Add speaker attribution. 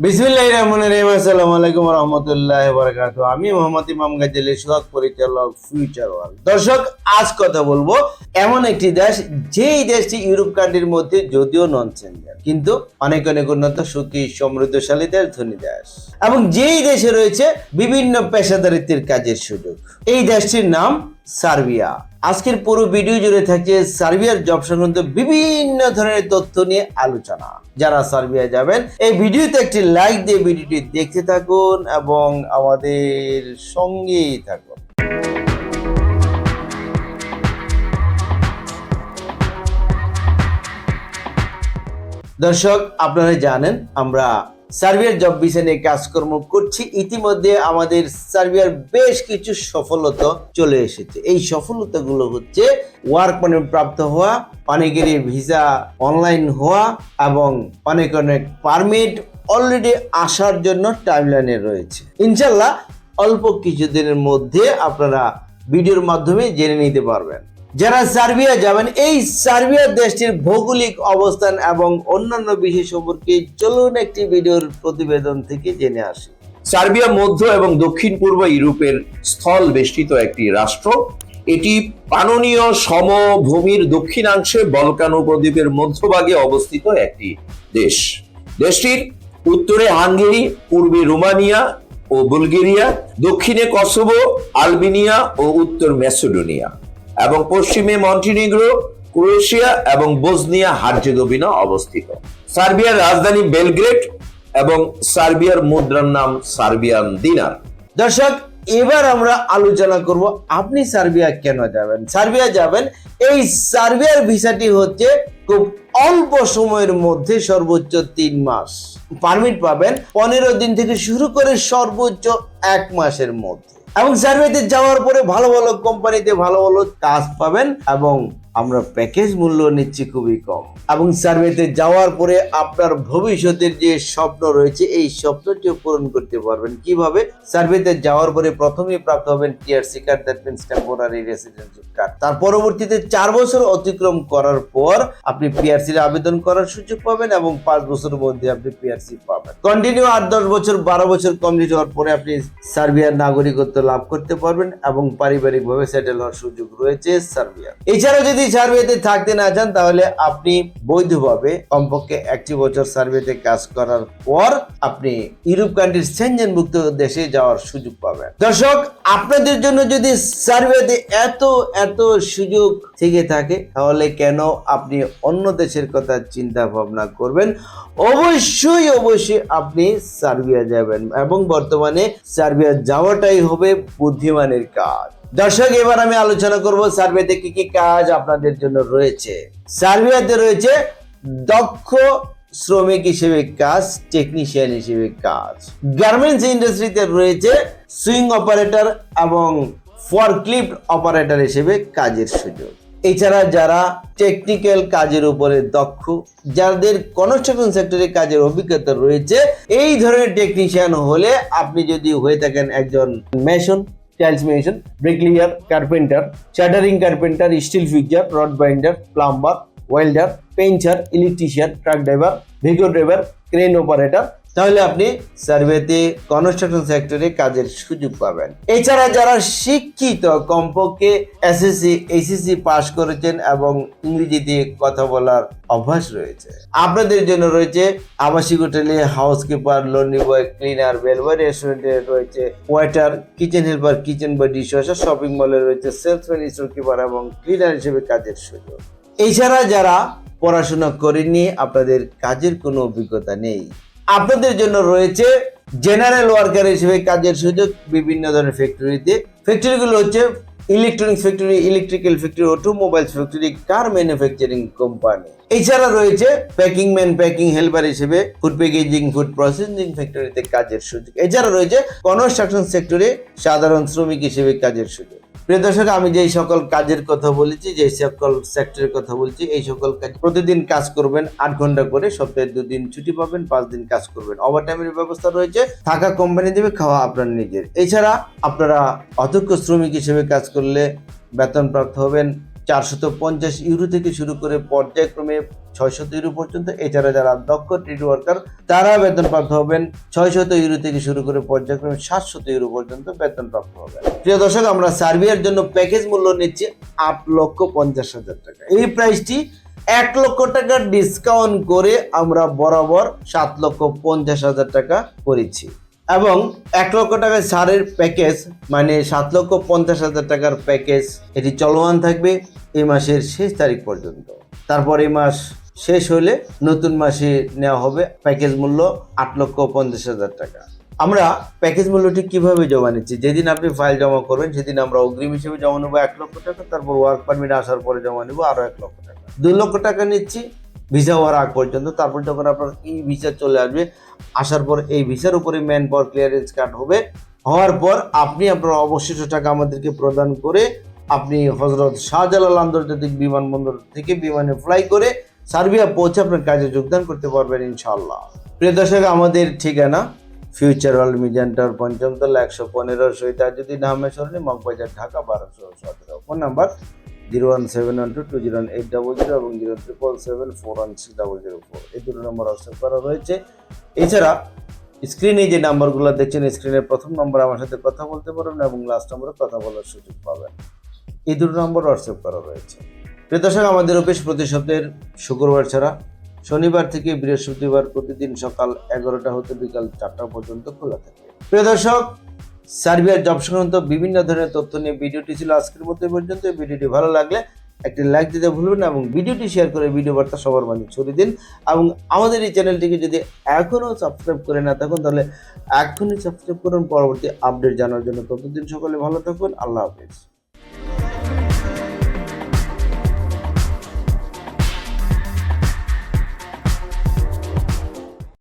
Speaker 1: বিসমিল্লাহ রহমান রহিম। আসসালামু আলাইকুম রহমতুল্লাহ বরকাত আমি মোহাম্মদ ইমাম গাজী সোহাগ পরিচালক ফিউচার ওয়ার্ল্ড দর্শক, আজ কথা বলব এমন একটি দেশ, যেই দেশটি ইউরোপ কান্ট্রির মধ্যে যদিও নন সেঞ্জার কিন্তু অনেক অনেক উন্নত, সুখী, সমৃদ্ধশালী দেশ, ধনী দেশ। এবং যেই দেশে রয়েছে বিভিন্ন পেশাদারিত্বের কাজের সুযোগ। এই দেশটির নাম সার্বিয়া। আজকের পুরো ভিডিও জুড়ে থাকছে সার্বিয়ার জব সংক্রান্ত বিভিন্ন ধরনের তথ্য নিয়ে আলোচনা। যারা সার্বিয়া যাবেন, এই ভিডিওতে একটি লাইক দিয়ে ভিডিওটি দেখতে থাকুন এবং আমাদের সঙ্গেই থাকুন। দর্শক, আপনারা জানেন, আমরা সার্বিয়ার জব ভিসা নিয়ে কাজকর্ম করছি। ইতিমধ্যে আমাদের সার্বিয়ার বেশ কিছু সফলতা চলে এসেছে। এই সফলতাগুলো হচ্ছে ওয়ার্ক পারমিট প্রাপ্ত হওয়া অনেকেরই ভিসা অনলাইন হওয়া এবং অনেক অনেক পারমিট অলরেডি আসার জন্য টাইমলাইনে রয়েছে। ইনশাল্লাহ অল্প কিছুদিনের মধ্যে আপনারা ভিডিওর মাধ্যমে জেনে নিতে পারবেন। যারা সার্বিয়া যাবেন, এই সার্বিয়া দেশটির ভৌগোলিক অবস্থান এবং অন্যান্য বিষয় সম্পর্কে চলুন একটি ভিডিওর প্রতিবেদন থেকে জেনে আসি।
Speaker 2: সার্বিয়া মধ্য এবং দক্ষিণ পূর্ব ইউরোপের স্থল বেষ্টিত একটি রাষ্ট্র। এটি পাননীয় সমভূমির দক্ষিণাংশে বলকান উপদ্বীপের মধ্যভাগে অবস্থিত একটি দেশ। দেশটির উত্তরে হাঙ্গেরি, পূর্বে রোমানিয়া ও বুলগেরিয়া, দক্ষিণে কসোভো, আলবেনিয়া ও উত্তর ম্যাসেডোনিয়া। এবং পশ্চিমে মন্টিনিগ্রো, ক্রোয়েশিয়া এবং বোসনিয়া হার্জেগোভিনা অবস্থিত। সার্বিয়ার রাজধানী বেলগ্রেড এবং সার্বিয়ার মুদ্রার নাম সার্বিয়ান দিনার।
Speaker 1: দর্শক, এবার আমরা আলোচনা করব আপনি সার্বিয়া কেন যাবেন? সার্বিয়া যাবেন, এই সার্বিয়ার ভিসাটি হচ্ছে খুব অল্প সময়ের মধ্যে সর্বোচ্চ তিন মাস। পারমিট পাবেন পনেরো দিন থেকে শুরু করে সর্বোচ্চ এক মাসের মধ্যে। এবং সার্ভেতে যাওয়ার পরে ভালো ভালো কোম্পানিতে ভালো ভালো কাজ পাবেন এবং আমরা প্যাকেজ মূল্য নিচ্ছি খুবই কম। এবং সার্ভেতে যাওয়ার পরে আপনার ভবিষ্যতের যে স্বপ্ন রয়েছে, এই স্বপ্নটিও পূরণ করতে পারবেন। কীভাবে? সার্ভেতে যাওয়ার পরে প্রথমেই প্রাপ্ত হবেন TRC card that means temporary residential card তার পরবর্তীতে চার বছর অতিক্রম করার পর আপনি পিআরসির আবেদন করার সুযোগ পাবেন এবং পাঁচ বছরের মধ্যে আপনি পিআরসি পাবেন। কন্টিনিউ আট, দশ বছর, বারো বছর কমপ্লিট হওয়ার পরে আপনি সার্বিয়ার নাগরিকত্ব লাভ করতে পারবেন এবং পারিবারিকভাবে সেটেল হওয়ার সুযোগ রয়েছে সার্বিয়া এছাড়া যদি সার্বিয়াতে থাকতে না চান, তাহলে আপনি বৈধভাবে কমপক্ষে একটি বছর সার্ভেতে কাজ করার পর আপনি ইউরোপ কান্ট্রির সেনজেনভুক্ত দেশে যাওয়ার সুযোগ পাবেন। দর্শক, আপনাদের জন্য যদি সার্ভেতে এত এত সুযোগ থেকে থাকে, তাহলে কেন আপনি অন্য দেশের কথা চিন্তা ভাবনা করবেন? অবশ্যই অবশ্যই আপনি সার্বিয়া যাবেন এবং বর্তমানে সার্বিয়া যাওয়াটাই হবে বুদ্ধিমানের কাজ। দর্শক, এবার আমি আলোচনা করব সার্ভেতে কি কি কাজ আপনাদের জন্য রয়েছে। সার্বিয়াতে রয়েছে দক্ষ শ্রমিক হিসেবে কাজ টেকনিশিয়ান হিসেবে কাজ। গার্মেন্টস ইন্ডাস্ট্রিতে রয়েছে সুইং অপারেটর এবং ফরক্লিফট অপারেটর হিসেবে কাজের সুযোগ। এছাড়া যারা টেকনিক্যাল কাজের উপরে দক্ষ, যাদের কনস্ট্রাকশন সেক্টরে কাজের অভিজ্ঞতা রয়েছে, এই ধরনের টেকনিশিয়ান হলে আপনি যদি হয়ে থাকেন একজন mason mason bricklayer carpenter shuttering carpenter steel fixer rod binder plumber welder painter electrician truck driver vehicle driver crane operator তাহলে আপনি সার্ভেতে কনস্ট্রাকশন সেক্টরে কাজের সুযোগ পাবেন। এছাড়া যারা শিক্ষিত, কমপক্ষে এসএসসি এইচএসসি পাস করেছেন এবং ইংরেজিতে কথা বলার অভ্যাস রয়েছে। আপনাদের জন্য রয়েছে আবাসিক হোটেলে হাউসকিপার লন্ডি বয় ক্লিনার বেলবয় রেস্টুরেন্টে রয়েছে waiter kitchen helper kitchen boy dishwasher shopping মলে রয়েছে সেলসম্যান স্টোর কিপার এবং ক্লিনার হিসেবে কাজের সুযোগ। এছাড়া যারা পড়াশোনা করেনি আপনাদের কাজের কোনো অভিজ্ঞতা নেই। আপনাদের জন্য রয়েছে জেনারেল ওয়ার্কার হিসেবে কাজের সুযোগ বিভিন্ন ধরনের ফ্যাক্টরিতে ফ্যাক্টরিগুলো হচ্ছে electronic factory electrical factory automobiles factory car manufacturing company এছাড়া রয়েছে প্যাকিং ম্যান প্যাকিং হেল্পার হিসেবে ফুড প্যাকেজিং ফুড প্রসেসিং ফ্যাক্টরিতে কাজের সুযোগ। এছাড়া রয়েছে কনস্ট্রাকশন সেক্টরে সাধারণ শ্রমিক হিসেবে কাজের সুযোগ। প্রিয় দর্শক, আমি যেই সকল কাজের কথা বলেছি যে সকল সেক্টরের কথা বলছি, এই সকল কাজ প্রতিদিন কাজ করবেন আট ঘণ্টা করে, সপ্তাহে দুদিন ছুটি পাবেন, পাঁচ দিন কাজ করবেন। ওভারটাইমের ব্যবস্থা রয়েছে, থাকা কোম্পানি দেবে, খাওয়া আপনার নিজের। এছাড়া আপনারা অধ্যক্ষ শ্রমিক হিসেবে কাজ করলে বেতন প্রাপ্ত হবেন চারশত পঞ্চাশ ইউরো থেকে শুরু করে পর্যায়ক্রমে ছয়শত ইউরো পর্যন্ত। এছাড়া যারা দক্ষ ট্রেড ওয়ার্কার তারা বেতনপ্রাপ্ত হবেন ছয়শত ইউরো থেকে শুরু করে পর্যায়ক্রমে সাতশত ইউরো পর্যন্ত বেতনপ্রাপ্ত হবেন। প্রিয় দর্শক, আমরা সার্বিয়ার জন্য প্যাকেজ মূল্য নিচ্ছি আট লক্ষ পঞ্চাশ হাজার টাকা। এই প্রাইসটি এক লক্ষ টাকা ডিসকাউন্ট করে আমরা বরাবর সাত লক্ষ পঞ্চাশ হাজার টাকা করেছি। এবং এক লক্ষ টাকার সারের প্যাকেজ মানে সাত লক্ষ পঞ্চাশ হাজার টাকার প্যাকেজ এটি চলমান থাকবে এই মাসের শেষ তারিখ পর্যন্ত। তারপর এই মাস শেষ হলে নতুন মাসে নেওয়া হবে প্যাকেজ মূল্য আট লক্ষ পঞ্চাশ হাজার টাকা। আমরা প্যাকেজ মূল্যটি কীভাবে জমা নিচ্ছি? যেদিন আপনি ফাইল জমা করবেন, সেদিন আমরা অগ্রিম হিসেবে জমা নেব এক লক্ষ টাকা, তারপর ওয়ার্ক পারমিট আসার পরে জমা নেব আরও এক লক্ষ টাকা। দুই লক্ষ টাকা নিচ্ছি ভিসা হওয়ার আগ পর্যন্ত, তারপর যখন আপনার ই ভিসা চলে আসবে, আসার পর এই ভিসার উপরে ম্যান পাওয়ার ক্লিয়ারেন্স কার্ড হবে। হওয়ার পর আপনি আপনার অবশিষ্ট টাকা আমাদেরকে প্রদান করে আপনি হজরত শাহজালাল আন্তর্জাতিক বিমানবন্দর থেকে বিমানে ফ্লাই করে সার্বিয়া পৌঁছে আপনার কাজে যোগদান করতে পারবেন ইনশাল্লাহ প্রিয় দর্শক, আমাদের ঠিকানা ফিউচার ওয়ার্ল্ড মিডিয়ান্টার পঞ্চম তলা একশো পনেরো সৈতাজুদ্দিন আহমেদ সরণি, মগবাজার, ঢাকা, বারোশো সতেরো। Phone number zero one seven one two two zero one eight double zero এবং zero triple seven four one six double zero four. এই দুটো নম্বর হোয়াটসঅ্যাপ করা রয়েছে। এছাড়া স্ক্রিনে যে নাম্বারগুলো দেখছেন স্ক্রিনের প্রথম নম্বর আমার সাথে কথা বলতে পারবেন এবং লাস্ট নম্বরে কথা বলার সুযোগ পাবেন। এই দুটো নম্বর হোয়াটসঅ্যাপ করা রয়েছে। প্রিয়দর্শক আমাদের অফিস প্রতি সপ্তাহের শুক্রবার ছাড়া শনিবার থেকে বৃহস্পতিবার প্রতিদিন সকাল এগারোটা হতে বিকাল চারটা পর্যন্ত খোলা থাকে। প্রিয় দর্শক সার্বিয়ার জব সংক্রান্ত বিভিন্ন ধরনের তথ্য নিয়ে ভিডিওটি ছিল আজকের মধ্যে পর্যন্ত। ভিডিওটি ভালো লাগলে একটি লাইক দিতে ভুলবেন না এবং ভিডিওটি শেয়ার করে ভিডিও বার্তা সবার মাঝে ছড়িয়ে দিন। এবং আমাদের এই চ্যানেলটিকে যদি এখনও সাবস্ক্রাইব করে না থাকুন, তাহলে এখনই সাবস্ক্রাইব করুন। পরবর্তী আপডেট জানার জন্য ততদিন সকলে ভালো থাকুন। আল্লাহ হাফিজ।